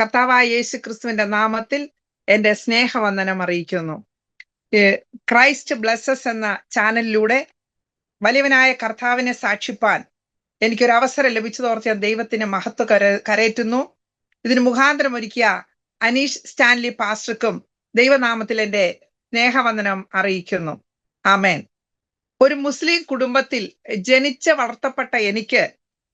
കർത്താവായ യേശു ക്രിസ്തുവിന്റെ നാമത്തിൽ എന്റെ സ്നേഹവന്ദനം അറിയിക്കുന്നു. ക്രൈസ്റ്റ് ബ്ലസ്സസ് എന്ന ചാനലിലൂടെ വലിയവനായ കർത്താവിനെ സാക്ഷിപ്പാൻ എനിക്കൊരു അവസരം ലഭിച്ചതോർത്ത് ഞാൻ ദൈവത്തിന് മഹത്വ കര കരയറ്റുന്നു. ഇതിന് മുഖാന്തരം ഒരുക്കിയ അനീഷ് സ്റ്റാൻലി പാസ്റ്റർക്കും ദൈവനാമത്തിൽ എന്റെ സ്നേഹവന്ദനം അറിയിക്കുന്നു. ആമേൻ. ഒരു മുസ്ലിം കുടുംബത്തിൽ ജനിച്ച് വളർത്തപ്പെട്ട എനിക്ക്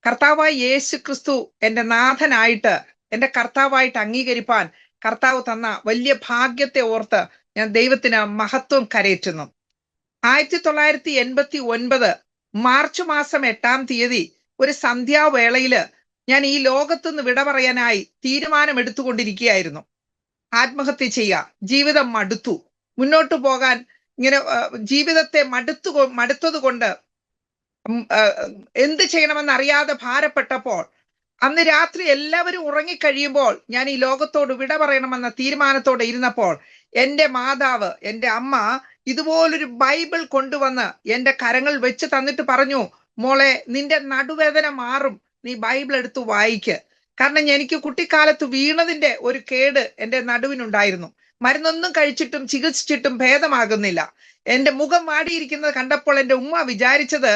കർത്താവായ യേശു ക്രിസ്തു എന്റെ നാഥനായിട്ട് എന്റെ കർത്താവായിട്ട് അംഗീകരിപ്പാൻ കർത്താവ് തന്ന വലിയ ഭാഗ്യത്തെ ഓർത്ത് ഞാൻ ദൈവത്തിന് മഹത്വം കരയറ്റുന്നു. ആയിരത്തി തൊള്ളായിരത്തി എൺപത്തി ഒൻപത് മാർച്ച് മാസം എട്ടാം തീയതി ഒരു സന്ധ്യാവേളയിൽ ഞാൻ ഈ ലോകത്തുനിന്ന് വിട പറയാനായി തീരുമാനം എടുത്തുകൊണ്ടിരിക്കുകയായിരുന്നു ആത്മഹത്യ ചെയ്യുക ജീവിതം മടുത്തു. മുന്നോട്ട് പോകാൻ ഇങ്ങനെ ജീവിതത്തെ മടുത്തു മടുത്തത് കൊണ്ട് എന്ത് ചെയ്യണമെന്ന് അറിയാതെ ഭാരപ്പെട്ടപ്പോൾ അന്ന് രാത്രി എല്ലാവരും ഉറങ്ങിക്കഴിയുമ്പോൾ ഞാൻ ഈ ലോകത്തോട് വിട പറയണമെന്ന തീരുമാനത്തോടെ ഇരുന്നപ്പോൾ എന്റെ മാതാവ് എന്റെ അമ്മ ഇതുപോലൊരു ബൈബിൾ കൊണ്ടുവന്ന് എന്റെ കരങ്ങൾ വെച്ച് തന്നിട്ട് പറഞ്ഞു മോളെ നിന്റെ നടുവേദന മാറും. നീ ബൈബിൾ എടുത്ത് വായിക്ക്. കാരണം എനിക്ക് കുട്ടിക്കാലത്ത് വീണതിന്റെ ഒരു കേട് എന്റെ നടുവിനുണ്ടായിരുന്നു. മരുന്നൊന്നും കഴിച്ചിട്ടും ചികിത്സിച്ചിട്ടും ഭേദമാകുന്നില്ല. എന്റെ മുഖം വാടിയിരിക്കുന്നത് കണ്ടപ്പോൾ എന്റെ ഉമ്മ വിചാരിച്ചത്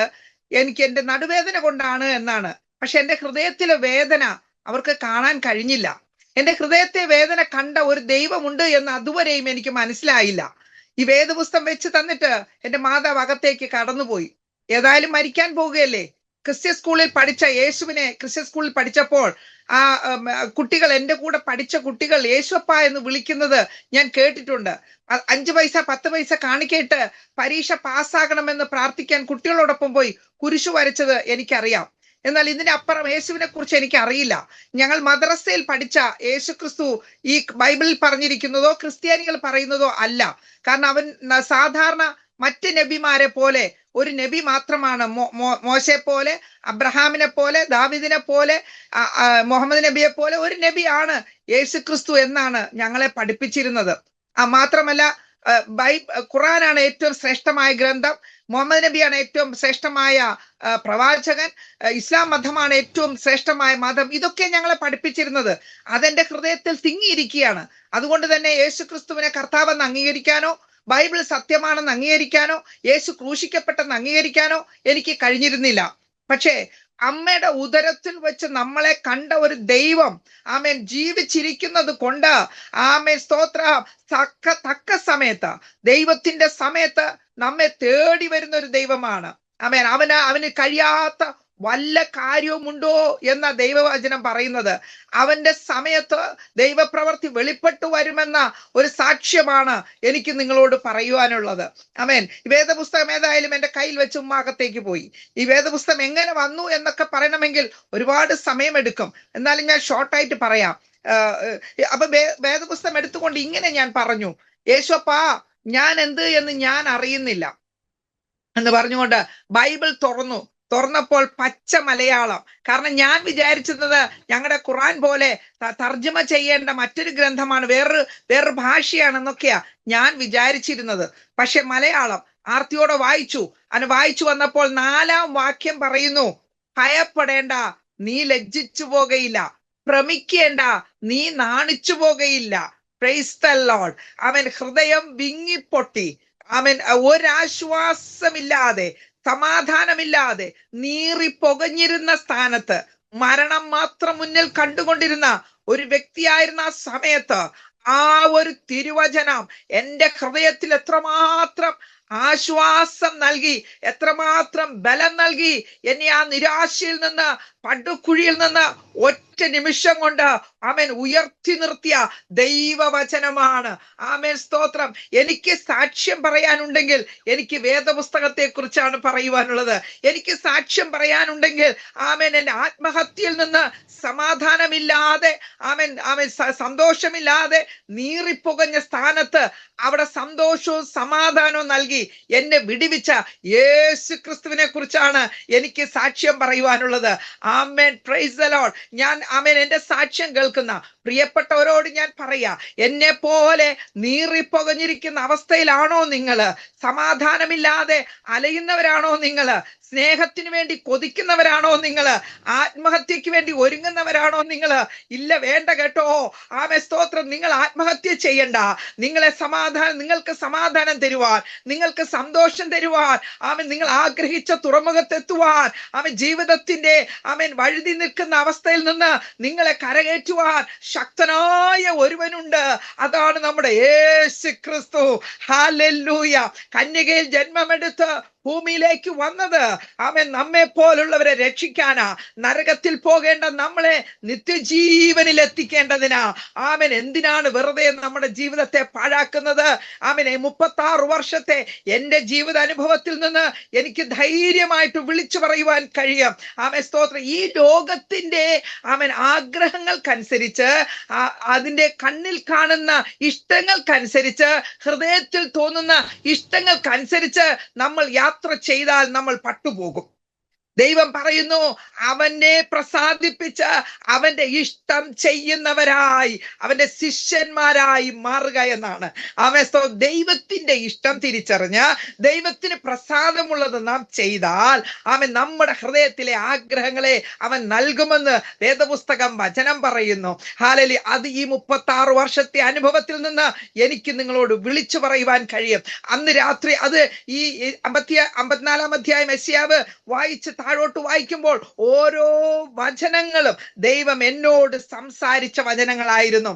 എനിക്ക് എന്റെ നടുവേദന കൊണ്ടാണ് എന്നാണ്. പക്ഷെ എന്റെ ഹൃദയത്തിലെ വേദന അവർക്ക് കാണാൻ കഴിഞ്ഞില്ല. എന്റെ ഹൃദയത്തെ വേദന കണ്ട ഒരു ദൈവമുണ്ട് എന്ന് അതുവരെയും എനിക്ക് മനസ്സിലായില്ല. ഈ വേദപുസ്തം വെച്ച് തന്നിട്ട് എന്റെ മാതാവ് അകത്തേക്ക് കടന്നുപോയി. ഏതായാലും മരിക്കാൻ പോവുകയല്ലേ? ക്രിസ്ത്യ സ്കൂളിൽ പഠിച്ച യേശുവിനെ ക്രിസ്ത്യ സ്കൂളിൽ പഠിച്ചപ്പോൾ ആ കുട്ടികൾ എന്റെ കൂടെ പഠിച്ച കുട്ടികൾ യേശുപ്പ എന്ന് വിളിക്കുന്നത് ഞാൻ കേട്ടിട്ടുണ്ട്. അഞ്ചു പൈസ പത്ത് പൈസ കാണിക്കേട്ട് പരീക്ഷ പാസ്സാകണമെന്ന് പ്രാർത്ഥിക്കാൻ കുട്ടികളോടൊപ്പം പോയി കുരിശു വരച്ചത് എനിക്കറിയാം. എന്നാൽ ഇതിനപ്പുറം യേശുവിനെ കുറിച്ച് എനിക്ക് അറിയില്ല ഞങ്ങൾ മദ്രസയിൽ പഠിച്ച യേശു ക്രിസ്തു ഈ ബൈബിളിൽ പറഞ്ഞിരിക്കുന്നതോ ക്രിസ്ത്യാനികൾ പറയുന്നതോ അല്ല. കാരണം അവൻ സാധാരണ മറ്റ് നബിമാരെ പോലെ ഒരു നബി മാത്രമാണ്. മോശെ പോലെ അബ്രഹാമിനെ പോലെ ദാവിദിനെ പോലെ മുഹമ്മദ് നബിയെ പോലെ ഒരു നബിയാണ് യേശു ക്രിസ്തു എന്നാണ് ഞങ്ങളെ പഠിപ്പിച്ചിരുന്നത്. ആ മാത്രമല്ല ബൈ ഖുറാനാണ് ഏറ്റവും ശ്രേഷ്ഠമായ ഗ്രന്ഥം. മുഹമ്മദ് നബിയാണ് ഏറ്റവും ശ്രേഷ്ഠമായ പ്രവാചകൻ. ഇസ്ലാം മതമാണ് ഏറ്റവും ശ്രേഷ്ഠമായ മതം. ഇതൊക്കെ ഞങ്ങളെ പഠിപ്പിച്ചിരുന്നത്. അതെന്റെ ഹൃദയത്തിൽ തിങ്ങിയിരിക്കുകയാണ്. അതുകൊണ്ട് തന്നെ യേശു ക്രിസ്തുവിനെ കർത്താവെന്ന് അംഗീകരിക്കാനോ ബൈബിൾ സത്യമാണെന്ന് അംഗീകരിക്കാനോ യേശു ക്രൂശിക്കപ്പെട്ടെന്ന് അംഗീകരിക്കാനോ എനിക്ക് കഴിഞ്ഞിരുന്നില്ല. പക്ഷേ അമ്മയുടെ ഉദരത്തിൽ വെച്ച് നമ്മളെ കണ്ട ഒരു ദൈവം ആമേൻ ജീവിച്ചിരിക്കുന്നത് കൊണ്ട് ആമേൻ സ്തോത്ര. തക്ക തക്ക സമയത്ത് ദൈവത്തിന്റെ സമയത്ത് നമ്മെ തേടി വരുന്ന ഒരു ദൈവമാണ്. അമേൻ അവന് അവന് കഴിയാത്ത വല്ല കാര്യവുമുണ്ടോ എന്ന ദൈവവചനം പറയുന്നത് അവന്റെ സമയത്ത് ദൈവപ്രവർത്തി വെളിപ്പെട്ടു വരുമെന്ന ഒരു സാക്ഷ്യമാണ് എനിക്ക് നിങ്ങളോട് പറയുവാനുള്ളത്. അമേൻ ഈ വേദപുസ്തകം ഏതായാലും എന്റെ കയ്യിൽ വെച്ച് ഉമ്മാകത്തേക്ക് പോയി. ഈ വേദപുസ്തകം എങ്ങനെ വന്നു എന്നൊക്കെ പറയണമെങ്കിൽ ഒരുപാട് സമയമെടുക്കും. എന്നാലും ഞാൻ ഷോർട്ടായിട്ട് പറയാം. അപ്പൊ വേദപുസ്തകം എടുത്തുകൊണ്ട് ഇങ്ങനെ ഞാൻ പറഞ്ഞു. യേശോപ്പാ ഞാൻ എന്ത് എന്ന് ഞാൻ അറിയുന്നില്ല എന്ന് പറഞ്ഞുകൊണ്ട് ബൈബിൾ തുറന്നു. തുറന്നപ്പോൾ പച്ച മലയാളം. കാരണം ഞാൻ വിചാരിച്ചിരുന്നത് ഞങ്ങളുടെ ഖുറാൻ പോലെ തർജമ ചെയ്യേണ്ട മറ്റൊരു ഗ്രന്ഥമാണ് വേറൊരു വേറൊരു ഭാഷയാണെന്നൊക്കെയാ ഞാൻ വിചാരിച്ചിരുന്നത്. പക്ഷെ മലയാളം ആർത്തിയോടെ വായിച്ചു. അങ്ങനെ വായിച്ചു വന്നപ്പോൾ നാലാം വാക്യം പറയുന്നു ഭയപ്പെടേണ്ട നീ ലജ്ജിച്ചു പോകയില്ല. ഭ്രമിക്കേണ്ട നീ നാണിച്ചു പോകയില്ല. പ്രൈസ് ദ ലോഡ് അവൻ ഹൃദയം വിങ്ങിപ്പൊട്ടി. അവൻ ഒരാശ്വാസമില്ലാതെ സമാധാനമില്ലാതെ നീറി പൊകഞ്ഞിരുന്ന സ്ഥാനത്ത് മരണം മാത്രം മുന്നിൽ കണ്ടുകൊണ്ടിരുന്ന ഒരു വ്യക്തിയായിരുന്ന ആ സമയത്ത് ആ ഒരു തിരുവചനം എന്റെ ഹൃദയത്തിൽ എത്രമാത്രം ആശ്വാസം നൽകി എത്രമാത്രം ബലം നൽകി. എന്നെ ആ നിരാശയിൽ നിന്ന് പടുക്കുഴിയിൽ നിന്ന് ഒറ്റ നിമിഷം കൊണ്ട് ആമേൻ ഉയർത്തി നിർത്തിയ ദൈവവചനമാണ്. ആമേൻ. സ്തോത്രം. എനിക്ക് സാക്ഷ്യം പറയാനുണ്ടെങ്കിൽ എനിക്ക് വേദപുസ്തകത്തെ കുറിച്ചാണ് പറയുവാനുള്ളത്. എനിക്ക് സാക്ഷ്യം പറയാനുണ്ടെങ്കിൽ ആമേൻ എന്റെ ആത്മഹത്യയിൽ നിന്ന് സമാധാനമില്ലാതെ ആമേൻ ആമേൻ സന്തോഷമില്ലാതെ നീറിപ്പുകഞ്ഞ സ്ഥാനത്ത് അവിടെ സന്തോഷവും സമാധാനവും നൽകി എന്നെ വിടിവിച്ച യേശു ക്രിസ്തുവിനെ കുറിച്ചാണ് എനിക്ക് സാക്ഷ്യം പറയുവാനുള്ളത്. ആമേൻ. പ്രൈസ് ദ ലോർഡ് ഞാൻ ആമേൻ എന്റെ സാക്ഷ്യം കേൾക്കുന്ന പ്രിയപ്പെട്ടവരോട് ഞാൻ പറയാ എന്നെ പോലെ നീറിപ്പൊകഞ്ഞിരിക്കുന്ന അവസ്ഥയിലാണോ നിങ്ങൾ? സമാധാനമില്ലാതെ അലയുന്നവരാണോ നിങ്ങൾ? സ്നേഹത്തിന് വേണ്ടി കൊതിക്കുന്നവരാണോ നിങ്ങൾ ആത്മഹത്യക്ക് വേണ്ടി ഒരുങ്ങുന്നവരാണോ നിങ്ങൾ ഇല്ല വേണ്ട കേട്ടോ. ആമേ സ്തോത്രം നിങ്ങൾ ആത്മഹത്യ ചെയ്യണ്ട. നിങ്ങളെ സമാധാനം നിങ്ങൾക്ക് സമാധാനം തരുവാൻ നിങ്ങൾക്ക് സന്തോഷം തരുവാൻ. ആമൻ നിങ്ങൾ ആഗ്രഹിച്ച തുറമുഖത്തെത്തുവാൻ. ആമൻ ജീവിതത്തിന്റെ ആമൻ വഴുതി നിൽക്കുന്ന അവസ്ഥയിൽ നിന്ന് നിങ്ങളെ കരകയറ്റുവാൻ ശക്തനായ ഒരുവനുണ്ട്. അതാണ് നമ്മുടെ യേശു ക്രിസ്തു ഹാലൂയ കന്യകയിൽ ജന്മമെടുത്ത് ഭൂമിയിലേക്ക് വന്നത്. അവൻ നമ്മെ പോലുള്ളവരെ രക്ഷിക്കാനാ. നരകത്തിൽ പോകേണ്ട നമ്മളെ നിത്യജീവനിൽ എത്തിക്കേണ്ടതിനാ. ആമൻ എന്തിനാണ് വെറുതെ നമ്മുടെ ജീവിതത്തെ പാഴാക്കുന്നത്? ആമനെ മുപ്പത്തി ആറ് വർഷത്തെ എന്റെ ജീവിത അനുഭവത്തിൽ നിന്ന് എനിക്ക് ധൈര്യമായിട്ട് വിളിച്ചു പറയുവാൻ കഴിയും. ആമൻ സ്തോത്രം. ഈ ലോകത്തിന്റെ അവൻ ആഗ്രഹങ്ങൾക്കനുസരിച്ച് അതിന്റെ കണ്ണിൽ കാണുന്ന ഇഷ്ടങ്ങൾക്കനുസരിച്ച് ഹൃദയത്തിൽ തോന്നുന്ന ഇഷ്ടങ്ങൾക്കനുസരിച്ച് നമ്മൾ യാത്ര ചെയ്താൽ നമ്മൾ പട്ടുപോകും. ദൈവം പറയുന്നു അവനെ പ്രസാദിപ്പിച്ച് അവന്റെ ഇഷ്ടം ചെയ്യുന്നവരായി അവന്റെ ശിഷ്യന്മാരായി മാറുക എന്നാണ്. അവൻ ദൈവത്തിന്റെ ഇഷ്ടം തിരിച്ചറിഞ്ഞ് ദൈവത്തിന് പ്രസാദമുള്ളത് നാം ചെയ്താൽ അവൻ നമ്മുടെ ഹൃദയത്തിലെ ആഗ്രഹങ്ങളെ അവൻ നൽകുമെന്ന് വേദപുസ്തകം വചനം പറയുന്നു. ഹാലലി അത് ഈ മുപ്പത്തി ആറ് വർഷത്തെ അനുഭവത്തിൽ നിന്ന് എനിക്ക് നിങ്ങളോട് വിളിച്ചു പറയുവാൻ കഴിയും. അന്ന് രാത്രി അത് ഈ അമ്പത്തി അമ്പത്തിനാലാം അധ്യായം എസിയാവ് വായിച്ച് താഴോട്ട് വായിക്കുമ്പോൾ ഓരോ വചനങ്ങളും ദൈവം എന്നോട് സംസാരിച്ച വചനങ്ങളായിരുന്നു.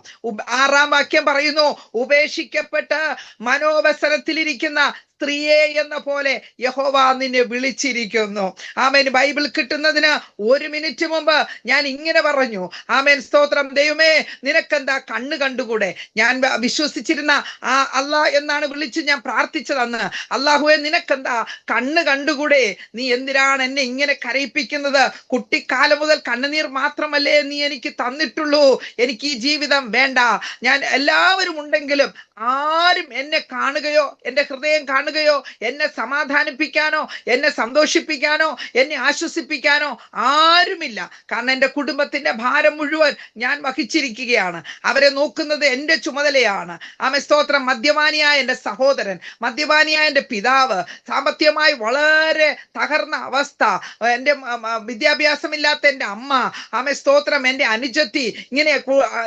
ആറാം വാക്യം പറയുന്നു ഉപേക്ഷിക്കപ്പെട്ട് മനോവസരത്തിലിരിക്കുന്ന സ്ത്രീയെ എന്ന പോലെ യഹോവ നിന്നെ വിളിച്ചിരിക്കുന്നു. ആമേൻ. ബൈബിൾ കിട്ടുന്നതിന് ഒരു മിനിറ്റ് മുമ്പ് ഞാൻ ഇങ്ങനെ പറഞ്ഞു. ആമേൻ. സ്തോത്രം. ദൈവമേ നിനക്കെന്താ കണ്ണ് കണ്ടുകൂടെ? ഞാൻ വിശ്വസിച്ചിരുന്ന ആ അല്ലാ എന്നാണ് വിളിച്ച് ഞാൻ പ്രാർത്ഥിച്ചതെന്ന്. അള്ളാഹുവെ നിനക്കെന്താ കണ്ണ് കണ്ടുകൂടെ? നീ എന്തിനാണ് എന്നെ ഇങ്ങനെ കരയിപ്പിക്കുന്നത്? കുട്ടിക്കാലം മുതൽ കണ്ണുനീർ മാത്രമല്ലേ നീ എനിക്ക് തന്നിട്ടുള്ളൂ? എനിക്ക് ഈ ജീവിതം വേണ്ട. ഞാൻ എല്ലാവരും ഉണ്ടെങ്കിലും ആരും എന്നെ കാണുകയോ എന്റെ ഹൃദയം കാണുകയോ എന്നെ സമാധാനിപ്പിക്കാനോ എന്നെ സന്തോഷിപ്പിക്കാനോ എന്നെ ആശ്വസിപ്പിക്കാനോ ആരുമില്ല. കാരണം എന്റെ കുടുംബത്തിന്റെ ഭാരം മുഴുവൻ ഞാൻ വഹിച്ചിരിക്കുകയാണ്. അവരെ നോക്കുന്നത് എന്റെ ചുമതലയാണ്. ആമെ സ്തോത്രം. മദ്യപാനിയായ എന്റെ സഹോദരൻ മദ്യപാനിയായ എന്റെ പിതാവ് സാമ്പത്തികമായി വളരെ തകർന്ന അവസ്ഥ എന്റെ വിദ്യാഭ്യാസമില്ലാത്ത എന്റെ അമ്മ ആമെ സ്തോത്രം. എന്റെ അനുജത്തി ഇങ്ങനെ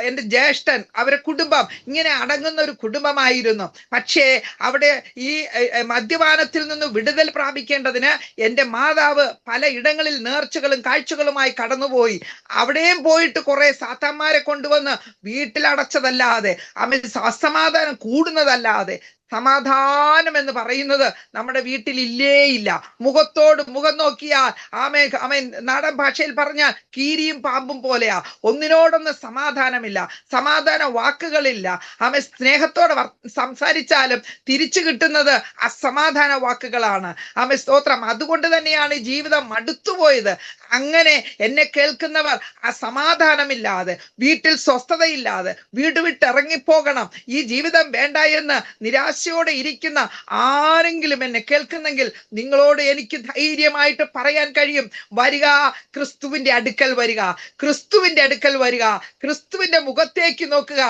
എന്റെ ജ്യേഷ്ഠൻ അവരെ കുടുംബം ഇങ്ങനെ അടങ്ങുന്ന ഒരു കുടുംബമായിരുന്നു. പക്ഷേ അവിടെ ഈ മദ്യപാനത്തിൽ നിന്ന് വിടുതൽ പ്രാപിക്കേണ്ടതിന് എന്റെ മാതാവ് പല ഇടങ്ങളിൽ നേർച്ചകളും കാഴ്ചകളുമായി കടന്നുപോയി. അവിടെയും പോയിട്ട് കുറെ സാത്താന്മാരെ കൊണ്ടുവന്ന് വീട്ടിലടച്ചതല്ലാതെ അവൻ അസമാധാനം കൂടുന്നതല്ലാതെ സമാധാനം എന്ന് പറയുന്നത് നമ്മുടെ വീട്ടിൽ ഇല്ലേ ഇല്ല മുഖത്തോട് മുഖം നോക്കിയാൽ ആമേ അവൻ നാടൻ ഭാഷയിൽ പറഞ്ഞാൽ കീരിയും പാമ്പും പോലെയാ. ഒന്നിനോടൊന്ന് സമാധാനമില്ല. സമാധാന വാക്കുകളില്ല. ആമെ സ്നേഹത്തോടെ സംസാരിച്ചാലും തിരിച്ചു കിട്ടുന്നത് അസമാധാന വാക്കുകളാണ്. ആമെ സ്തോത്രം. അതുകൊണ്ട് തന്നെയാണ് ജീവിതം മടുത്തുപോയത്. അങ്ങനെ എന്നെ കേൾക്കുന്നവർ ആ സമാധാനമില്ലാതെ വീട്ടിൽ സ്വസ്ഥതയില്ലാതെ വീട് വിട്ടിറങ്ങിപ്പോകണം. ഈ ജീവിതം വേണ്ട എന്ന് നിരാശയോടെ ഇരിക്കുന്ന ആരെങ്കിലും എന്നെ കേൾക്കുന്നെങ്കിൽ നിങ്ങളോട് എനിക്ക് ധൈര്യമായിട്ട് പറയാൻ കഴിയും. വരിക ക്രിസ്തുവിന്റെ അടുക്കൽ വരിക ക്രിസ്തുവിന്റെ അടുക്കൽ വരിക ക്രിസ്തുവിന്റെ മുഖത്തേക്ക് നോക്കുക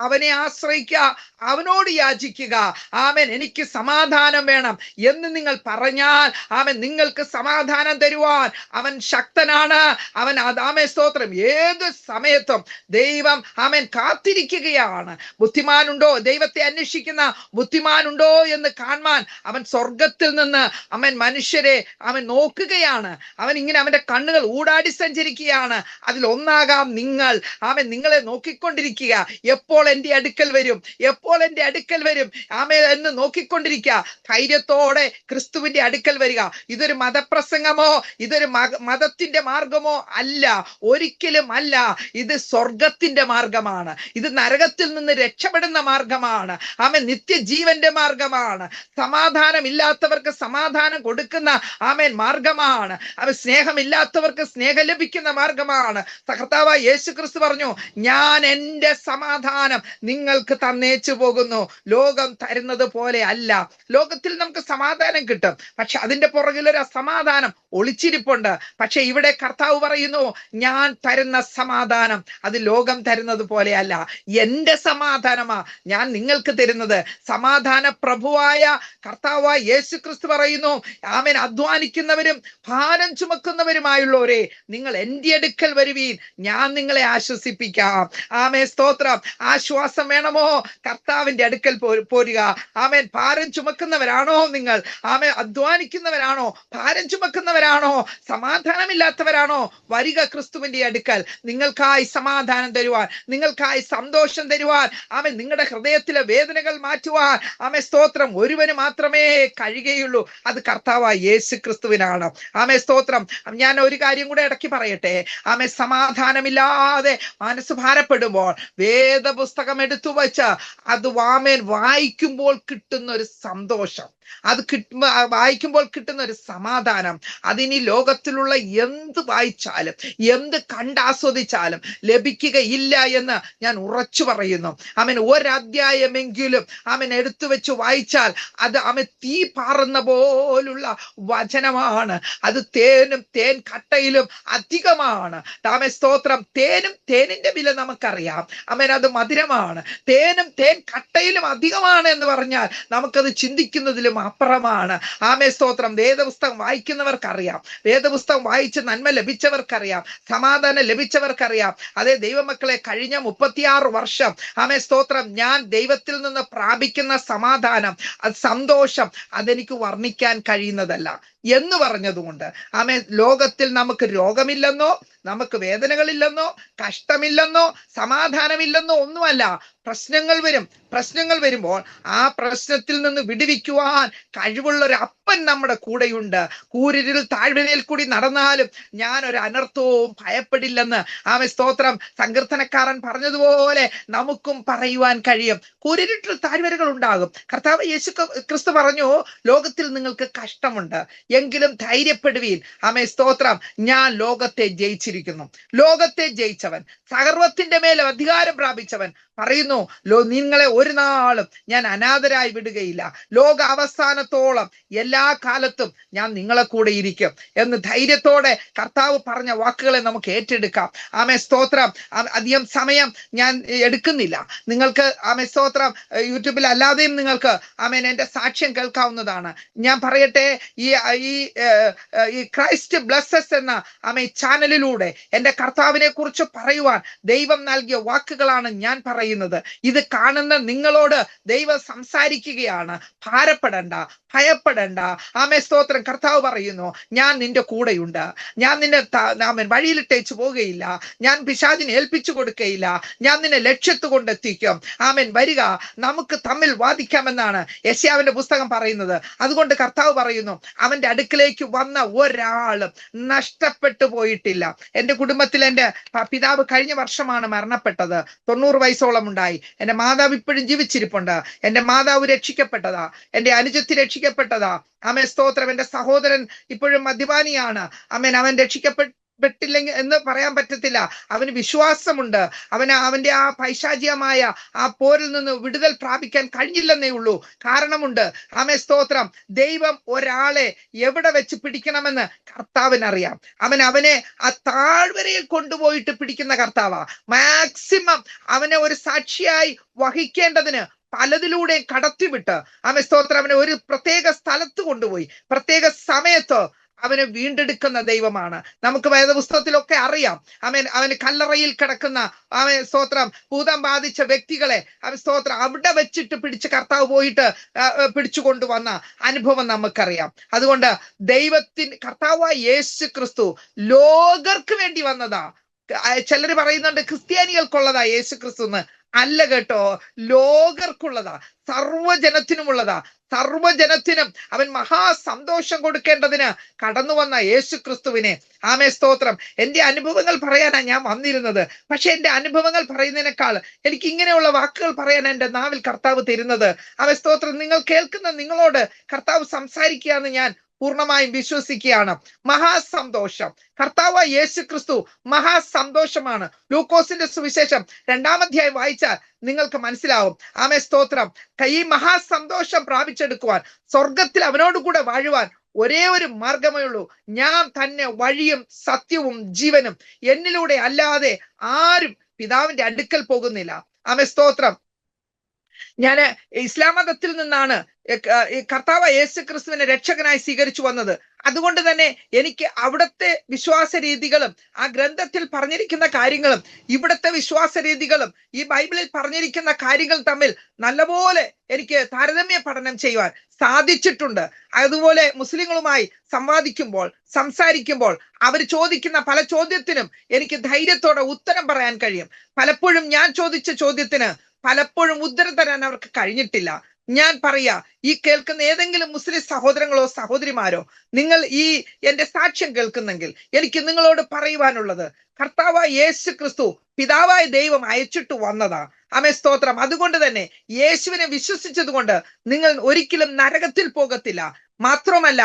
അവനെ ആശ്രയിക്കുക അവനോട് യാചിക്കുക. ആമൻ. എനിക്ക് സമാധാനം വേണം എന്ന് നിങ്ങൾ പറഞ്ഞാൽ അവൻ നിങ്ങൾക്ക് സമാധാനം തരുവാൻ അവൻ ശക്തനാണ്. അവൻ അതാമേ സ്തോത്രം. ഏത് സമയത്തും ദൈവം അവൻ കാത്തിരിക്കുകയാണ്. ബുദ്ധിമാനുണ്ടോ? ദൈവത്തെ അന്വേഷിക്കുന്ന ബുദ്ധിമാനുണ്ടോ എന്ന് കാണാൻ അവൻ സ്വർഗത്തിൽ നിന്ന് അവൻ മനുഷ്യരെ അവൻ നോക്കുകയാണ്. അവൻ ഇങ്ങനെ അവന്റെ കണ്ണുകൾ ഊടാടി സഞ്ചരിക്കുകയാണ്. അതിൽ ഒന്നാകാം നിങ്ങൾ. അവൻ നിങ്ങളെ നോക്കിക്കൊണ്ടിരിക്കുക. എപ്പോൾ എന്റെ അടുക്കൽ വരും? എപ്പോൾ എന്റെ അടുക്കൽ വരും. ആമേ എന്ന് നോക്കിക്കൊണ്ടിരിക്കുക ധൈര്യത്തോടെ ക്രിസ്തുവിന്റെ അടുക്കൽ വരിക. ഇതൊരു മതപ്രസംഗമോ ഇതൊരു മതത്തിന്റെ മാർഗമോ അല്ല. ഒരിക്കലും അല്ല. ഇത് സ്വർഗത്തിന്റെ മാർഗമാണ്. ഇത് നരകത്തിൽ നിന്ന് രക്ഷപ്പെടുന്ന മാർഗമാണ്. ആമേ നിത്യജീവന്റെ മാർഗമാണ്. സമാധാനം ഇല്ലാത്തവർക്ക് സമാധാനം കൊടുക്കുന്ന ആമേൻ മാർഗമാണ്. അവൻ സ്നേഹമില്ലാത്തവർക്ക് സ്നേഹം ലഭിക്കുന്ന മാർഗമാണ്. കർത്താവ് യേശു ക്രിസ്തു പറഞ്ഞു ഞാൻ എന്റെ സമാധാനം നിങ്ങൾക്ക് തന്നേച്ചു. പോകുന്നു. ലോകം തരുന്നത് പോലെ അല്ല. ലോകത്തിൽ നമുക്ക് സമാധാനം കിട്ടും. പക്ഷെ അതിന്റെ പുറകിൽ ഒരു സമാധാനം ഒളിച്ചിരിപ്പുണ്ട്. പക്ഷെ ഇവിടെ കർത്താവ് പറയുന്നു ഞാൻ തരുന്ന സമാധാനം അത് ലോകം തരുന്നത് പോലെയല്ല എന്റെ സമാധാനമാ ഞാൻ നിങ്ങൾക്ക് തരുന്നത്. സമാധാന പ്രഭുവായ കർത്താവായ യേശു ക്രിസ്തു പറയുന്നു ആമൻ. അധ്വാനിക്കുന്നവരും ഭാരം ചുമക്കുന്നവരുമായുള്ളവരെ നിങ്ങൾ എന്റെ അടുക്കൽ വരുവീൻ. ഞാൻ നിങ്ങളെ ആശ്വസിപ്പിക്കാം. ആമേ സ്തോത്രം. ആശ്വാസം വേണമോ? കർത്താവിന്റെ അടുക്കൽ പോരുക. ആമേൻ. ഭാരം ചുമക്കുന്നവരാണോ നിങ്ങൾ? ആമേ അധ്വാനിക്കുന്നവരാണോ? ഭാരം ചുമക്കുന്നവരാണോ? സമാധാനമില്ലാത്തവരാണോ? വരിക ക്രിസ്തുവിന്റെ അടുക്കൽ. നിങ്ങൾക്കായി സമാധാനം തരുവാൻ നിങ്ങൾക്കായി സന്തോഷം തരുവാൻ ആമേ നിങ്ങളുടെ ഹൃദയത്തിലെ വേദനകൾ മാറ്റുവാൻ ആമേ സ്തോത്രം ഒരുവന് മാത്രമേ കഴിയുകയുള്ളൂ. അത് കർത്താവായ യേശു ക്രിസ്തുവിനാണ് ആമേ സ്തോത്രം. ഞാൻ ഒരു കാര്യം കൂടെ ഇടയ്ക്ക് പറയട്ടെ. ആമേ സമാധാനമില്ലാതെ മനസ്സ് ഭാരപ്പെടുമ്പോൾ വേദപുസ്തകം എടുത്തു വച്ച് അത് വാമേൻ വായിക്കുമ്പോൾ കിട്ടുന്ന ഒരു സന്തോഷം. അത് കിട്ടുമ്പോ വായിക്കുമ്പോൾ കിട്ടുന്ന ഒരു സമാധാനം. അതിനി ലോകത്തിലുള്ള എന്ത് വായിച്ചാലും എന്ത് കണ്ടാസ്വദിച്ചാലും ലഭിക്കുകയില്ല എന്ന് ഞാൻ ഉറച്ചു പറയുന്നു. അവൻ ഒരധ്യായമെങ്കിലും അവൻ എടുത്തു വെച്ച് വായിച്ചാൽ അത് അവൻ തീ പാറുന്ന പോലുള്ള വചനമാണ്. അത് തേനും തേൻ കട്ടയിലും അധികമാണ്. താമ സ്തോത്രം. തേനും തേനിന്റെ വില നമുക്കറിയാം. അവൻ അത് മധുരമാണ്. തേനും തേൻ കട്ടയിലും അധികമാണ് എന്ന് പറഞ്ഞാൽ നമുക്കത് ചിന്തിക്കുന്നതിലും അപ്പുറമാണ് ആമേ സ്തോത്രം. വേദപുസ്തകം വായിക്കുന്നവർക്കറിയാം. വേദപുസ്തകം വായിച്ച് നന്മ ലഭിച്ചവർക്കറിയാം. സമാധാനം ലഭിച്ചവർക്കറിയാം. അതേ ദൈവമക്കളെ കഴിഞ്ഞ മുപ്പത്തിയാറ് വർഷം ആമേ സ്തോത്രം ഞാൻ ദൈവത്തിൽ നിന്ന് പ്രാപിക്കുന്ന സമാധാനം സന്തോഷം അതെനിക്ക് വർണിക്കാൻ കഴിയുന്നതല്ല. എന്ന് പറഞ്ഞതുകൊണ്ട് ആമേ ലോകത്തിൽ നമുക്ക് രോഗമില്ലെന്നോ നമുക്ക് വേദനകളില്ലെന്നോ കഷ്ടമില്ലെന്നോ സമാധാനമില്ലെന്നോ ഒന്നുമല്ല. പ്രശ്നങ്ങൾ വരും. പ്രശ്നങ്ങൾ വരുമ്പോൾ ആ പ്രശ്നത്തിൽ നിന്ന് വിടുവിക്കുവാൻ കഴിവുള്ള ഒരു അപ്പൻ നമ്മുടെ കൂടെയുണ്ട്. കൂരിരിൽ താഴ്വരയിൽ കൂടി നടന്നാലും ഞാൻ ഒരു അനർത്ഥവും ഭയപ്പെടില്ലെന്ന് ആമ സ്തോത്രം. സങ്കീർത്തനക്കാരൻ പറഞ്ഞതുപോലെ നമുക്കും പറയുവാൻ കഴിയും. കൂരിരുട്ടിൽ താഴ്വരകൾ ഉണ്ടാകും. കർത്താവ് യേശു ക്രിസ്തു പറഞ്ഞു ലോകത്തിൽ നിങ്ങൾക്ക് കഷ്ടമുണ്ട്. എങ്കിലും ധൈര്യപ്പെടുവീൻ. ആമേ സ്തോത്രം. ഞാൻ ലോകത്തെ ജയിച്ചിരിക്കുന്നു. ലോകത്തെ ജയിച്ചവൻ സർവത്തിന്റെ മേൽ അധികാരം പ്രാപിച്ചവൻ പറയുന്നു ലോ നിങ്ങളെ ഒരു നാളും ഞാൻ അനാഥരായി വിടുകയില്ല. ലോക അവസാനത്തോളം എല്ലാ കാലത്തും ഞാൻ നിങ്ങളെ കൂടെ ഇരിക്കും. എന്ന് ധൈര്യത്തോടെ കർത്താവ് പറഞ്ഞ വാക്കുകളെ നമുക്ക് ഏറ്റെടുക്കാം. ആമേ സ്തോത്രം. അധികം സമയം ഞാൻ എടുക്കുന്നില്ല. നിങ്ങൾക്ക് ആമേ സ്തോത്രം. യൂട്യൂബിൽ അല്ലാതെയും നിങ്ങൾക്ക് ആമേൻ എന്റെ സാക്ഷ്യം കേൾക്കാവുന്നതാണ്. ഞാൻ പറയട്ടെ ഈ ഈ ക്രൈസ്റ്റ് ബ്ലസ്സസ് എന്ന ആമേ ചാനലിലൂടെ എന്റെ കർത്താവിനെ കുറിച്ച് പറയുവാൻ ദൈവം നൽകിയ വാക്കുകളാണ് ഞാൻ പറയുന്നത്. ഇത് കാണുന്ന നിങ്ങളോട് ദൈവം സംസാരിക്കുകയാണ്. ഭാരപ്പെടണ്ട ഭയപ്പെടണ്ട. ആമേ സ്തോത്രം. കർത്താവ് പറയുന്നു ഞാൻ നിന്റെ കൂടെയുണ്ട്. ഞാൻ നിന്നെ ആമൻ വഴിയിലിട്ടേച്ചു പോകുകയില്ല ഞാൻ പിശാദിനെ ഏൽപ്പിച്ചു കൊടുക്കുകയില്ല ഞാൻ നിന്നെ ലക്ഷ്യത്ത് കൊണ്ടെത്തിക്കും. ആമേൻ. വരിക. നമുക്ക് തമ്മിൽ വാദിക്കാമെന്നാണ് യശ്യാവിന്റെ പുസ്തകം പറയുന്നത്. അതുകൊണ്ട് കർത്താവ് പറയുന്നു അവന്റെ അടുക്കിലേക്ക് വന്ന ഒരാളും നഷ്ടപ്പെട്ടു പോയിട്ടില്ല. എന്റെ കുടുംബത്തിൽ എന്റെ പിതാവ് കഴിഞ്ഞ വർഷമാണ് മരണപ്പെട്ടത്. തൊണ്ണൂറ് വയസ്സോളം ഉണ്ടായി എന്റെ മാതാവ് ഇപ്പോഴും ജീവിച്ചിരിപ്പുണ്ട്. എന്റെ മാതാവ് രക്ഷിക്കപ്പെട്ടതാ. എന്റെ അനുജത്തി രക്ഷിക്കപ്പെട്ടതാ. അമേ സ്തോത്രം. എന്റെ സഹോദരൻ ഇപ്പോഴും മദ്യപാനിയാണ്. അമേൻ അവൻ രക്ഷിക്കപ്പെട്ട പെട്ടില്ലെങ്കിൽ എന്ന് പറയാൻ പറ്റത്തില്ല. അവന് വിശ്വാസമുണ്ട്. അവന് അവന്റെ ആ പൈശാചികമായ ആ പോരിൽ നിന്ന് വിടുതൽ പ്രാപിക്കാൻ കഴിഞ്ഞില്ലെന്നേ ഉള്ളൂ. കാരണമുണ്ട്. ആമേ സ്തോത്രം. ദൈവം ഒരാളെ എവിടെ വെച്ച് പിടിക്കണമെന്ന് കർത്താവിനറിയാം. അവൻ അവനെ ആ താഴ്വരയിൽ കൊണ്ടുപോയിട്ട് പിടിക്കുന്ന കർത്താവാ. മാക്സിമം അവനെ ഒരു സാക്ഷിയായി വഹിക്കേണ്ടതിന് പലതിലൂടെയും കടത്തിവിട്ട് ആമേ സ്തോത്രം അവനെ ഒരു പ്രത്യേക സ്ഥലത്ത് കൊണ്ടുപോയി. പ്രത്യേക സമയത്ത് അവനെ വീണ്ടെടുക്കുന്ന ദൈവമാണ്. നമുക്ക് വേദപുസ്തകത്തിലൊക്കെ അറിയാം. അവൻ അവന് കല്ലറയിൽ കിടക്കുന്ന അവൻ സ്തോത്രം ഭൂതം ബാധിച്ച വ്യക്തികളെ അവൻ സ്തോത്രം അവിടെ വെച്ചിട്ട് പിടിച്ച് കർത്താവ് പോയിട്ട് പിടിച്ചു കൊണ്ടുവന്ന അനുഭവം നമുക്കറിയാം. അതുകൊണ്ട് ദൈവത്തിൻ കർത്താവായ യേശു ക്രിസ്തു ലോകർക്ക് വേണ്ടി വന്നതാ. ചിലർ പറയുന്നുണ്ട് ക്രിസ്ത്യാനികൾക്കുള്ളതാ യേശു ക്രിസ്തു എന്ന്. അല്ല കേട്ടോ. ലോകർക്കുള്ളതാ. സർവജനത്തിനുമുള്ളതാ സർവജനത്തിനും അവൻ മഹാസന്തോഷം കൊടുക്കേണ്ടതിന് കടന്നു വന്ന യേശു ക്രിസ്തുവിനെ ആമേ സ്തോത്രം. എന്റെ അനുഭവങ്ങൾ പറയാനാ ഞാൻ വന്നിരുന്നത്. പക്ഷെ എന്റെ അനുഭവങ്ങൾ പറയുന്നതിനേക്കാൾ എനിക്ക് ഇങ്ങനെയുള്ള വാക്കുകൾ പറയാൻ എന്റെ നാവിൽ കർത്താവ് തരുന്നത്. ആമേ സ്തോത്രം. നിങ്ങൾ കേൾക്കുന്ന നിങ്ങളോട് കർത്താവ് സംസാരിക്കുക എന്ന് ഞാൻ പൂർണമായും വിശ്വസിക്കുകയാണ്. മഹാസന്തോഷം. കർത്താവ് യേശു ക്രിസ്തു മഹാസന്തോഷമാണ്. ലൂക്കോസിന്റെ സുവിശേഷം രണ്ടാമധ്യായം വായിച്ചാൽ നിങ്ങൾക്ക് മനസ്സിലാവും. ആമേ സ്തോത്രം. ഈ മഹാസന്തോഷം പ്രാപിച്ചെടുക്കുവാൻ സ്വർഗത്തിൽ അവനോട് കൂടെ വാഴുവാൻ ഒരേ ഒരു മാർഗമേ ഉള്ളൂ. ഞാൻ തന്നെ വഴിയും സത്യവും ജീവനും എന്നിലൂടെ അല്ലാതെ ആരും പിതാവിന്റെ അടുക്കൽ പോകുന്നില്ല. ആമേ സ്തോത്രം. ഞാൻ ഇസ്ലാം മതത്തിൽ നിന്നാണ് കർത്താവ് യേശു ക്രിസ്തുവിനെ രക്ഷകനായി സ്വീകരിച്ചു വന്നത്. അതുകൊണ്ട് തന്നെ എനിക്ക് അവിടുത്തെ വിശ്വാസ രീതികളും ആ ഗ്രന്ഥത്തിൽ പറഞ്ഞിരിക്കുന്ന കാര്യങ്ങളും ഇവിടുത്തെ വിശ്വാസ രീതികളും ഈ ബൈബിളിൽ പറഞ്ഞിരിക്കുന്ന കാര്യങ്ങൾ തമ്മിൽ നല്ലപോലെ എനിക്ക് താരതമ്യ പഠനം ചെയ്യുവാൻ സാധിച്ചിട്ടുണ്ട്. അതുപോലെ മുസ്ലിങ്ങളുമായി സംവാദിക്കുമ്പോൾ സംസാരിക്കുമ്പോൾ അവർ ചോദിക്കുന്ന പല ചോദ്യത്തിനും എനിക്ക് ധൈര്യത്തോടെ ഉത്തരം പറയാൻ കഴിയും. പലപ്പോഴും ഞാൻ ചോദിച്ച ചോദ്യത്തിന് പലപ്പോഴും ഉത്തരം തരാൻ അവർക്ക് കഴിഞ്ഞിട്ടില്ല. ഞാൻ പറയാ ഈ കേൾക്കുന്ന ഏതെങ്കിലും മുസ്ലിം സഹോദരങ്ങളോ സഹോദരിമാരോ നിങ്ങൾ ഈ എന്റെ സാക്ഷ്യം കേൾക്കുന്നെങ്കിൽ എനിക്ക് നിങ്ങളോട് പറയുവാനുള്ളത് കർത്താവായ യേശു ക്രിസ്തു പിതാവായ ദൈവം അയച്ചിട്ട് വന്നതാ. അമേ സ്തോത്രം. അതുകൊണ്ട് തന്നെ യേശുവിനെ വിശ്വസിച്ചത് കൊണ്ട് നിങ്ങൾ ഒരിക്കലും നരകത്തിൽ പോകത്തില്ല. മാത്രമല്ല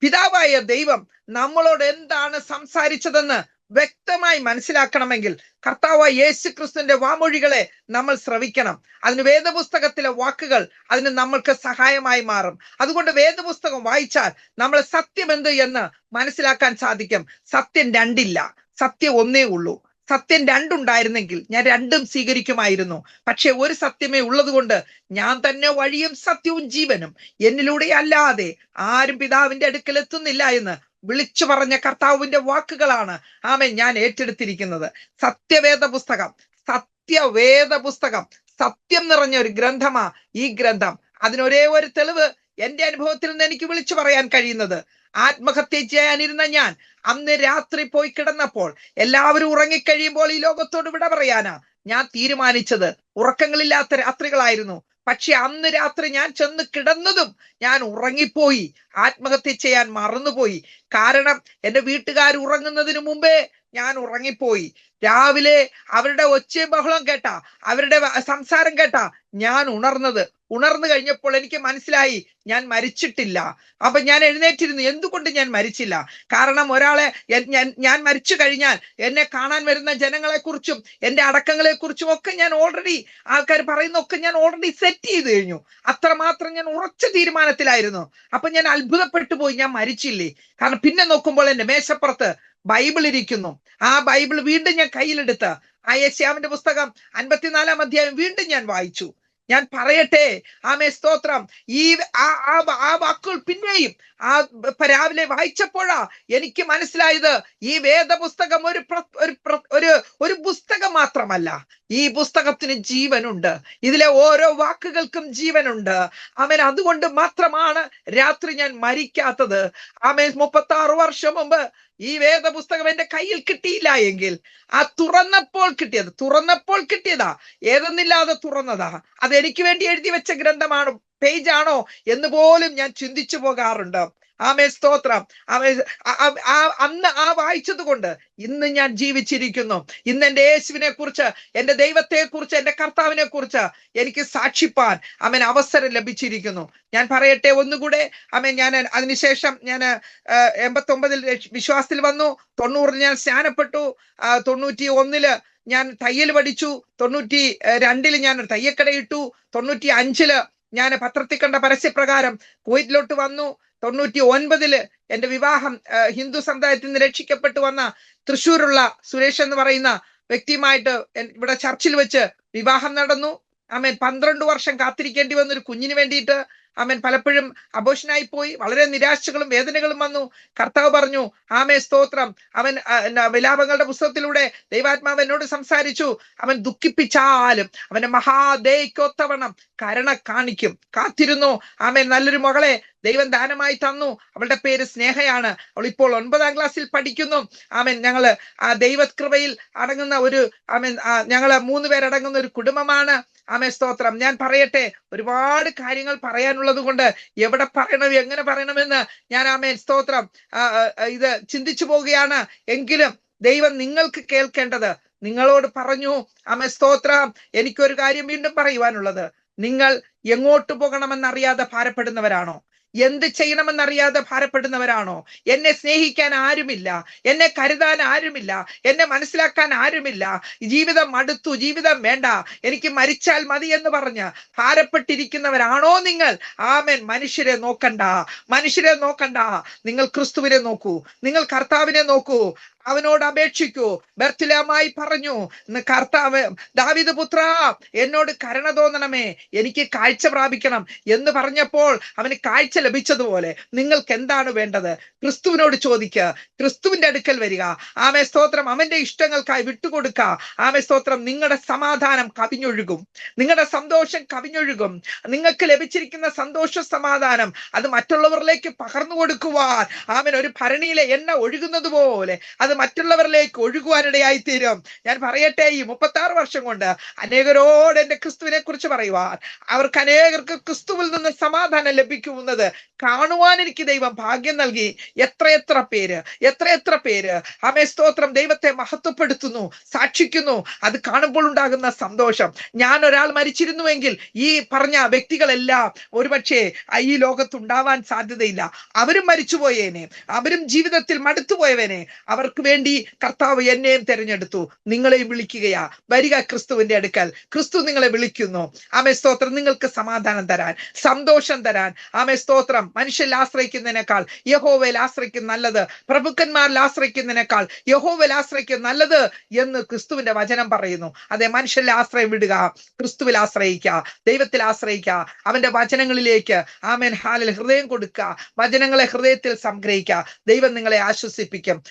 പിതാവായ ദൈവം നമ്മളോട് എന്താണ് സംസാരിച്ചതെന്ന് വ്യക്തമായി മനസ്സിലാക്കണമെങ്കിൽ കർത്താവ് യേശു ക്രിസ്തുവിന്റെ വാമൊഴികളെ നമ്മൾ ശ്രവിക്കണം. അതിന് വേദപുസ്തകത്തിലെ വാക്കുകൾ അതിന് നമ്മൾക്ക് സഹായമായി മാറും. അതുകൊണ്ട് വേദപുസ്തകം വായിച്ചാൽ നമ്മൾ സത്യം എന്ത് എന്ന് മനസ്സിലാക്കാൻ സാധിക്കും. സത്യം രണ്ടില്ല. സത്യം ഒന്നേ ഉള്ളൂ. സത്യം രണ്ടുണ്ടായിരുന്നെങ്കിൽ ഞാൻ രണ്ടും സ്വീകരിക്കുമായിരുന്നു. പക്ഷെ ഒരു സത്യമേ ഉള്ളത് കൊണ്ട് ഞാൻ തന്നെ വഴിയും സത്യവും ജീവനും എന്നിലൂടെ അല്ലാതെ ആരും പിതാവിന്റെ അടുക്കൽ എത്തുന്നില്ല എന്ന് വിളിച്ചു പറഞ്ഞ കർത്താവിന്റെ വാക്കുകളാണ് ആമെ ഞാൻ ഏറ്റെടുത്തിരിക്കുന്നത്. സത്യവേദ പുസ്തകം സത്യവേദ പുസ്തകം സത്യം നിറഞ്ഞ ഒരു ഗ്രന്ഥമാ ഈ ഗ്രന്ഥം. അതിനൊരേ ഒരു തെളിവ് എന്റെ അനുഭവത്തിൽ നിന്ന് എനിക്ക് വിളിച്ചു പറയാൻ കഴിയുന്നത്. ആത്മഹത്യ ചെയ്യാനിരുന്ന ഞാൻ അന്ന് രാത്രി പോയി കിടന്നപ്പോൾ എല്ലാവരും ഉറങ്ങിക്കഴിയുമ്പോൾ ഈ ലോകത്തോട് വിട പറയാനാ. ഞാൻ തീരുമാനിച്ചത് ഉറക്കങ്ങളില്ലാത്ത രാത്രികളായിരുന്നു. പക്ഷെ അന്ന് രാത്രി ഞാൻ ചെന്ന് കിടന്നതും ഞാൻ ഉറങ്ങിപ്പോയി. ആത്മഹത്യ ചെയ്യാൻ മറന്നുപോയി. കാരണം എന്റെ വീട്ടുകാർ ഉറങ്ങുന്നതിന് മുമ്പേ ഞാൻ ഉറങ്ങിപ്പോയി. രാവിലെ അവരുടെ ഒച്ചയും ബഹളം കേട്ട. അവരുടെ സംസാരം കേട്ട ഞാൻ ഉണർന്നത്. ഉണർന്നു കഴിഞ്ഞപ്പോൾ എനിക്ക് മനസ്സിലായി ഞാൻ മരിച്ചിട്ടില്ല. അപ്പൊ ഞാൻ എഴുന്നേറ്റിരുന്നു. എന്തുകൊണ്ട് ഞാൻ മരിച്ചില്ല? കാരണം ഒരാളെ ഞാൻ മരിച്ചു കഴിഞ്ഞാൽ എന്നെ കാണാൻ വരുന്ന ജനങ്ങളെ കുറിച്ചും എന്റെ അടക്കങ്ങളെ കുറിച്ചും ഒക്കെ ഞാൻ ഓൾറെഡി ആൾക്കാർ പറയുന്നൊക്കെ ഞാൻ ഓൾറെഡി സെറ്റ് ചെയ്ത് കഴിഞ്ഞു. അത്രമാത്രം ഞാൻ ഉറച്ച തീരുമാനത്തിലായിരുന്നു. അപ്പൊ ഞാൻ അത്ഭുതപ്പെട്ടു പോയി. ഞാൻ മരിച്ചില്ലേ? കാരണം പിന്നെ നോക്കുമ്പോൾ എന്റെ മേശപ്പുറത്ത് ബൈബിൾ ഇരിക്കുന്നു. ആ ബൈബിൾ വീണ്ടും ഞാൻ കയ്യിലെടുത്ത് ആ യേശ്യാവിന്റെ പുസ്തകം അൻപത്തിനാലാം അധ്യായം വീണ്ടും ഞാൻ വായിച്ചു. ഞാൻ പറയട്ടെ. ആമേ സ്തോത്രം. ഈ ആ വാക്കുകൾ പിന്നെയും ആ രാവിലെ വായിച്ചപ്പോഴാ എനിക്ക് മനസ്സിലായത് ഈ വേദപുസ്തകം ഒരു ഒരു ഒരു പുസ്തകം മാത്രമല്ല. ഈ പുസ്തകത്തിന് ജീവനുണ്ട്. ഇതിലെ ഓരോ വാക്കുകൾക്കും ജീവനുണ്ട്. അവൻ അതുകൊണ്ട് മാത്രമാണ് രാത്രി ഞാൻ മരിക്കാത്തത്. ആമേൻ മുപ്പത്തി ആറ് വർഷം മുമ്പ് ഈ വേദപുസ്തകം എന്റെ കയ്യിൽ കിട്ടിയില്ല എങ്കിൽ. ആ തുറന്നപ്പോൾ കിട്ടിയത് തുറന്നപ്പോൾ കിട്ടിയതാ. ഏതെന്നില്ലാതെ തുറന്നതാ. അത് എനിക്ക് വേണ്ടി എഴുതി വെച്ച ഗ്രന്ഥമാണ് പേജാണോ എന്ന് പോലും ഞാൻ ചിന്തിച്ചു പോകാറുണ്ട്. ആമേ സ്തോത്രം. ആമേ അന്ന് ആ വായിച്ചത് കൊണ്ട് ഇന്ന് ഞാൻ ജീവിച്ചിരിക്കുന്നു. ഇന്ന് എന്റെ യേശുവിനെ കുറിച്ച് എന്റെ ദൈവത്തെ കുറിച്ച് എന്റെ കർത്താവിനെ കുറിച്ച് എനിക്ക് സാക്ഷിപ്പാൻ അവൻ അവസരം ലഭിച്ചിരിക്കുന്നു. ഞാൻ പറയട്ടെ ഒന്നുകൂടെ. അമ്മ ഞാൻ അതിനുശേഷം ഞാൻ എൺപത്തൊമ്പതിൽ വിശ്വാസത്തിൽ വന്നു. തൊണ്ണൂറിൽ ഞാൻ സ്നാനപ്പെട്ടു. തൊണ്ണൂറ്റി ഒന്നിൽ ഞാൻ തയ്യൽ പഠിച്ചു. തൊണ്ണൂറ്റി രണ്ടിൽ ഞാൻ തയ്യക്കടയിട്ടു തൊണ്ണൂറ്റി അഞ്ചിൽ ഞാൻ പത്രത്തിൽ കണ്ട പരസ്യപ്രകാരം കുവൈറ്റിലോട്ട് വന്നു. തൊണ്ണൂറ്റി ഒൻപതിൽ എന്റെ വിവാഹം ഹിന്ദു സമുദായത്തിൽ നിന്ന് രക്ഷിക്കപ്പെട്ടു വന്ന തൃശ്ശൂരുള്ള സുരേഷ് എന്ന് പറയുന്ന വ്യക്തിയുമായിട്ട് ഇവിടെ ചർച്ചിൽ വെച്ച് വിവാഹം നടന്നു. ആമേൻ പന്ത്രണ്ട് വർഷം കാത്തിരിക്കേണ്ടി വന്ന ഒരു കുഞ്ഞിന് വേണ്ടിയിട്ട് അവൻ പലപ്പോഴും അബോഷനായി പോയി വളരെ നിരാശകളും വേദനകളും വന്നു. കർത്താവ് പറഞ്ഞു ആമേ സ്തോത്രം. അവൻ വിലാപങ്ങളുടെ പുസ്തകത്തിലൂടെ ദൈവാത്മാവ് എന്നോട് സംസാരിച്ചു. അവൻ ദുഃഖിപ്പിച്ചാലും അവന്റെ മഹാദേയ്ക്കൊത്തവണ്ണം കരുണ കാണിക്കും. കാത്തിരുന്നു. ആമേ നല്ലൊരു മകളെ ദൈവം ദാനമായി തന്നു. അവളുടെ പേര് സ്നേഹയാണ്. അവൾ ഇപ്പോൾ ഒൻപതാം ക്ലാസ്സിൽ പഠിക്കുന്നു. ആമൻ. ഞങ്ങൾ ആ ദൈവകൃപയിൽ അടങ്ങുന്ന ഒരു ആമൻ ഞങ്ങൾ മൂന്ന് പേരടങ്ങുന്ന ഒരു കുടുംബമാണ്. ആമേ സ്തോത്രം. ഞാൻ പറയട്ടെ ഒരുപാട് കാര്യങ്ങൾ പറയാനുള്ളത് കൊണ്ട് എവിടെ പറയണം എങ്ങനെ പറയണമെന്ന് ഞാൻ ആമേ സ്തോത്രം. ഇത് ചിന്തിച്ചു പോവുകയാണ്. എങ്കിലും ദൈവം നിങ്ങൾക്ക് കേൾക്കേണ്ടത് നിങ്ങളോട് പറഞ്ഞു ആമേ സ്തോത്രം എനിക്കൊരു കാര്യം വീണ്ടും പറയുവാനുള്ളത്. നിങ്ങൾ എങ്ങോട്ട് പോകണമെന്നറിയാതെ ഭാരപ്പെടുന്നവരാണോ? എന്ത് ചെയ്യണമെന്നറിയാതെ ഭാരപ്പെടുന്നവരാണോ? എന്നെ സ്നേഹിക്കാൻ ആരുമില്ല. എന്നെ കരുതാൻ ആരുമില്ല. എന്നെ മനസ്സിലാക്കാൻ ആരുമില്ല. ജീവിതം മടുത്തു ജീവിതം വേണ്ട. എനിക്ക് മരിച്ചാൽ മതി എന്ന് പറഞ്ഞ് ഭാരപ്പെട്ടിരിക്കുന്നവരാണോ നിങ്ങൾ? ആമേൻ. മനുഷ്യരെ നോക്കണ്ട. മനുഷ്യരെ നോക്കണ്ട. നിങ്ങൾ ക്രിസ്തുവിനെ നോക്കൂ. നിങ്ങൾ കർത്താവിനെ നോക്കൂ. അവനോട് അപേക്ഷിക്കൂ. ബർത്തിലമായി പറഞ്ഞു. "ഇന്ന് കർത്താവ് ദാവിദ് പുത്ര എന്നോട് കരുണ തോന്നണമേ. എനിക്ക് കാഴ്ച പ്രാപിക്കണം. എന്ന് പറഞ്ഞപ്പോൾ അവന് കാഴ്ച ലഭിച്ചതുപോലെ നിങ്ങൾക്ക് എന്താണ് വേണ്ടത്? ക്രിസ്തുവിനോട് ചോദിക്കുക ക്രിസ്തുവിന്റെ അടുക്കൽ വരിക. ആമേ സ്തോത്രം അവന്റെ ഇഷ്ടങ്ങൾക്കായി വിട്ടുകൊടുക്ക. ആമേ സ്തോത്രം നിങ്ങളുടെ സമാധാനം കവിഞ്ഞൊഴുകും. നിങ്ങളുടെ സന്തോഷം കവിഞ്ഞൊഴുകും. നിങ്ങൾക്ക് ലഭിച്ചിരിക്കുന്ന സന്തോഷ സമാധാനം അത് മറ്റുള്ളവരിലേക്ക് പകർന്നു കൊടുക്കുവാൻ ആമൻ ഒരു ഭരണിയിലെ എണ്ണ ഒഴുകുന്നത് പോലെ അത് മറ്റുള്ളവരിലേക്ക് ഒഴുകുവാനിടയായി തീരും. ഞാൻ പറയട്ടെ ഈ മുപ്പത്തി ആറ് വർഷം കൊണ്ട് അനേകരോട് എന്റെ ക്രിസ്തുവിനെ കുറിച്ച് പറയുവാൻ. അവർക്ക് അനേകർക്ക് ക്രിസ്തുവിൽ നിന്ന് സമാധാനം ലഭിക്കുന്നത് കാണുവാൻ എനിക്ക് ദൈവം ഭാഗ്യം നൽകി. എത്രയെത്ര പേര് എത്രയെത്ര പേര്. അമേ സ്തോത്രം. ദൈവത്തെ മഹത്വപ്പെടുത്തുന്നു സാക്ഷിക്കുന്നു. അത് കാണുമ്പോൾ ഉണ്ടാകുന്ന സന്തോഷം. ഞാൻ ഒരാൾ മരിച്ചിരുന്നുവെങ്കിൽ ഈ പറഞ്ഞ വ്യക്തികളെല്ലാം ഒരുപക്ഷെ ഈ ലോകത്തുണ്ടാവാൻ സാധ്യതയില്ല. അവരും മരിച്ചുപോയേനെ. അവരും ജീവിതത്തിൽ മടുത്തുപോയവനെ. അവർക്ക് വേണ്ടി കർത്താവ് എന്നെയും തിരഞ്ഞെടുത്തു. നിങ്ങളെയും വിളിക്കുകയാ. വരിക ക്രിസ്തുവിന്റെ അടുക്കൽ. ക്രിസ്തു നിങ്ങളെ വിളിക്കുന്നു. ആമേ സ്തോത്രം. നിങ്ങൾക്ക് സമാധാനം തരാൻ സന്തോഷം തരാൻ. ആമേ സ്തോത്രം. മനുഷ്യരിൽ ആശ്രയിക്കുന്നതിനേക്കാൾ യഹോവയിൽ ആശ്രയിക്കുന്ന നല്ലത്. പ്രഭുക്കന്മാരിൽ ആശ്രയിക്കുന്നതിനേക്കാൾ യഹോവയിൽ ആശ്രയിക്കും നല്ലത് എന്ന് ക്രിസ്തുവിന്റെ വചനം പറയുന്നു. അതെ മനുഷ്യരിൽ ആശ്രയം വിടുക. ക്രിസ്തുവിൽ ആശ്രയിക്കുക. ദൈവത്തിൽ ആശ്രയിക്കുക. അവന്റെ വചനങ്ങളിലേക്ക് ആമേൻ ഹാലിൽ ഹൃദയം കൊടുക്കുക. വചനങ്ങളെ ഹൃദയത്തിൽ സംഗ്രഹിക്കുക. ദൈവം നിങ്ങളെ ആശ്വസിപ്പിക്കും.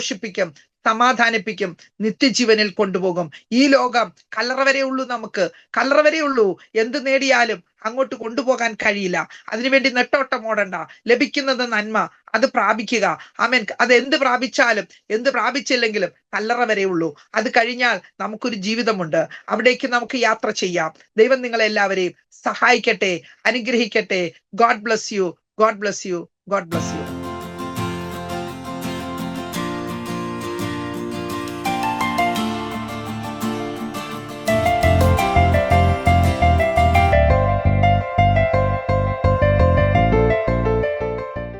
സന്തോഷിപ്പിക്കും സമാധാനിപ്പിക്കും നിത്യജീവനിൽ കൊണ്ടുപോകും. ഈ ലോകം കല്ലറ വരെ ഉള്ളൂ നമുക്ക്. കല്ലറ വരെ ഉള്ളൂ. എന്ത് നേടിയാലും അങ്ങോട്ട് കൊണ്ടുപോകാൻ കഴിയില്ല. അതിനുവേണ്ടി നെട്ടോട്ടം ഓടണ്ട. ലഭിക്കുന്നത് നന്മ. അത് പ്രാപിക്കുക. ആമേൻ. അത് എന്ത് പ്രാപിച്ചാലും എന്ത് പ്രാപിച്ചില്ലെങ്കിലും കല്ലറ വരെ ഉള്ളൂ. അത് കഴിഞ്ഞാൽ നമുക്കൊരു ജീവിതമുണ്ട്. അവിടേക്ക് നമുക്ക് യാത്ര ചെയ്യാം. ദൈവം നിങ്ങളെല്ലാവരെയും സഹായിക്കട്ടെ അനുഗ്രഹിക്കട്ടെ. God bless you god bless you god bless you